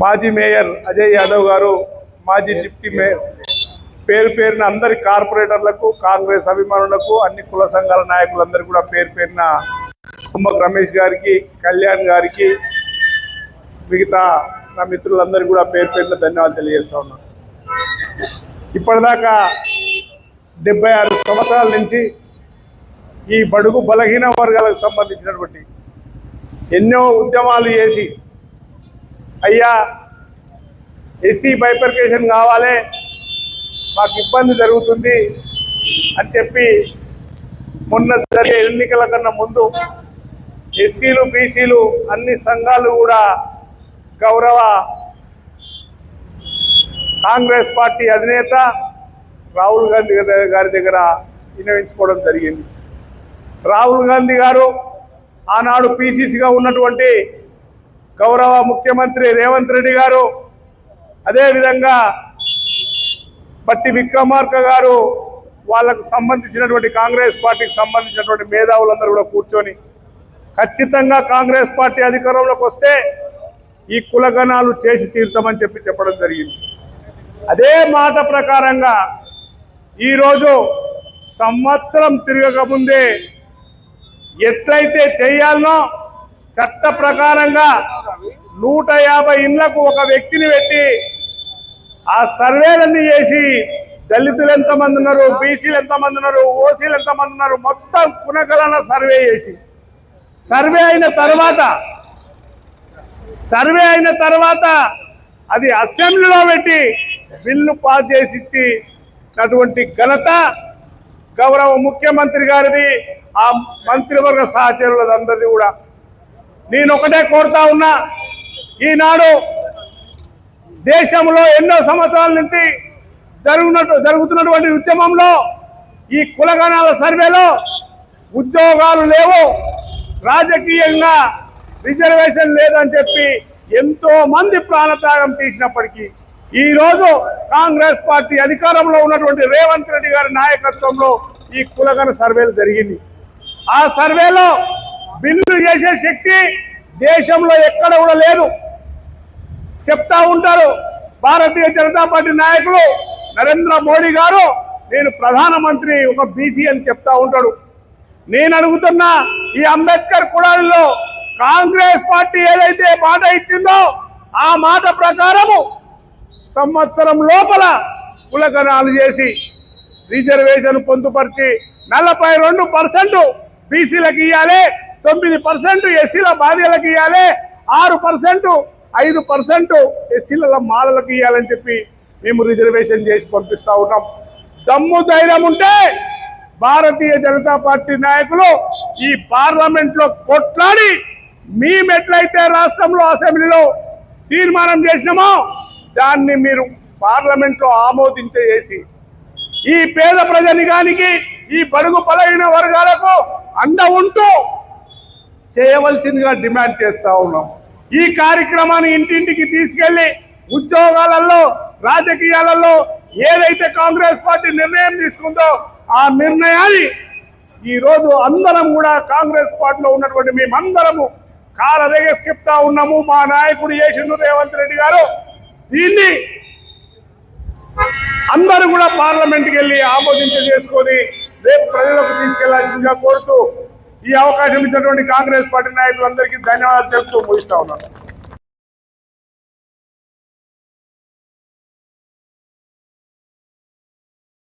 మాజీ మేయర్ అజయ్ యాదవ్ గారు మాజీ డిప్యూటీ మేయర్ పేరు పేరున అందరి కార్పొరేటర్లకు కాంగ్రెస్ అభిమానులకు అన్ని కుల సంఘాల నాయకులందరూ కూడా పేరు పేరున కుంభక్ రమేష్ గారికి కళ్యాణ్ గారికి మిగతా నా మిత్రులందరూ కూడా పేరు పేరున ధన్యవాదాలు తెలియజేస్తా ఉన్నాను ఇప్పటిదాకా డెబ్బై ఆరు సంవత్సరాల నుంచి ఈ బడుగు బలహీన వర్గాలకు సంబంధించినటువంటి ఎన్నో ఉద్యమాలు చేసి అయ్యా ఎస్సీ బైపర్కేషన్ కావాలి మాకు ఇబ్బంది జరుగుతుంది అని చెప్పి మొన్న జరిగే ఎన్నికల కన్నా ముందు ఎస్సీలు బీసీలు అన్ని సంఘాలు కూడా గౌరవ కాంగ్రెస్ పార్టీ అధినేత రాహుల్ గాంధీ గారి- గారి దగ్గర వినియోగించుకోవడం జరిగింది. రాహుల్ గాంధీ గారు ఆనాడు పిసిసిగా ఉన్నటువంటి గౌరవ ముఖ్యమంత్రి రేవంత్ రెడ్డి గారు అదేవిధంగా బట్టి విక్రమార్క గారు వాళ్ళకు సంబంధించినటువంటి కాంగ్రెస్ పార్టీకి సంబంధించినటువంటి మేధావులందరూ కూడా కూర్చొని ఖచ్చితంగా కాంగ్రెస్ పార్టీ అధికారంలోకి వస్తే ఈ కులగణాలు చేసి తీర్థమని చెప్పి చెప్పడం జరిగింది. అదే మాట ప్రకారంగా ఈరోజు సంవత్సరం తిరగకముందే ఎట్లయితే చేయాలనో చట్ట ప్రకారంగా నూట యాభై ఇండ్లకు ఒక వ్యక్తిని పెట్టి ఆ సర్వేలన్నీ చేసి దళితులు ఎంతమంది ఉన్నారు బీసీలు ఎంతమంది ఉన్నారు ఓసీలు ఎంతమంది ఉన్నారు మొత్తం పునకలన సర్వే చేసి. సర్వే అయిన తర్వాత సర్వే అయిన తర్వాత అది అసెంబ్లీలో పెట్టి బిల్లు పాస్ చేసి ఇచ్చినటువంటి ఘనత గౌరవ ముఖ్యమంత్రి గారిది ఆ మంత్రివర్గ సహచరులందరిది కూడా. నేను ఒకటే కోరుతా ఉన్నా ఈనాడు దేశంలో ఎన్నో సంవత్సరాల నుంచి జరుగునట్టు జరుగుతున్నటువంటి ఉద్యమంలో ఈ కులగణాల సర్వేలో ఉద్యోగాలు లేవు. రాజకీయంగా రిజర్వేషన్ లేదని చెప్పి ఎంతో మంది ప్రాణత్యాగం చేసినప్పటికీ ఈరోజు కాంగ్రెస్ పార్టీ అధికారంలో ఉన్నటువంటి రేవంత్ రెడ్డి గారి నాయకత్వంలో ఈ కులగణ సర్వేలు జరిగింది. ఆ సర్వేలో బిల్లు చేసే శక్తి దేశంలో ఎక్కడ కూడా లేదు. చెప్తా ఉంటారు. భారతీయ జనతా పార్టీ నాయకులు నరేంద్ర మోడీ గారు నేను ప్రధానమంత్రి ఒక బీసీ అని చెప్తా ఉంటాడు. నేను అడుగుతున్నా ఈ అంబేద్కర్ కుడాలిలో కాంగ్రెస్ పార్టీ ఏదైతే మాట ఇచ్చిందో ఆ మాట ప్రకారము సంవత్సరం లోపల కులగణాలు చేసి రిజర్వేషన్ పొందుపరిచి నలభై రెండు పర్సెంట్ బీసీలకు ఇవ్వాలి తొమ్మిది పర్సెంట్ ఎస్సీల బాధ్యులకు ఇవ్వాలి ఆరు పర్సెంట్ ఐదు పర్సెంట్ ఎస్సీల మాలలకు ఇవ్వాలని చెప్పి మేము రిజర్వేషన్ చేసి పంపిస్తూ ఉన్నాం. దమ్ము ధైర్యం ఉంటే భారతీయ జనతా పార్టీ నాయకులు ఈ పార్లమెంట్లో కొట్లాడి మేమెట్లయితే రాష్ట్రంలో అసెంబ్లీలో తీర్మానం చేసినామో దాన్ని మీరు పార్లమెంట్లో ఆమోదించేసి ఈ పేద ప్రజనికానికి ఈ బడుగు బలహీన వర్గాలకు అండ ఉంటూ చేయవలసిందిగా డిమాండ్ చేస్తా ఉన్నాం. ఈ కార్యక్రమాన్ని ఇంటింటికి తీసుకెళ్ళి ఉద్యోగాలలో రాజకీయాలలో ఏదైతే కాంగ్రెస్ పార్టీ నిర్ణయం తీసుకుందో ఆ నిర్ణయాన్ని ఈరోజు అందరం కూడా కాంగ్రెస్ పార్టీలో ఉన్నటువంటి మేమందరము కాలరేగేసి చెప్తా ఉన్నాము. మా నాయకుడు చేసిండు రేవంత్ రెడ్డి గారు. దీన్ని అందరూ కూడా పార్లమెంట్కి వెళ్ళి ఆమోదించ చేసుకొని రేపు ప్రజలకు తీసుకెళ్ళాల్సిందిగా కోరుతూ ఈ అవకాశం ఇచ్చినటువంటి కాంగ్రెస్ పార్టీ నాయకులందరికీ ధన్యవాదాలు తెలుపుతూ ముగిస్తా ఉన్నాను.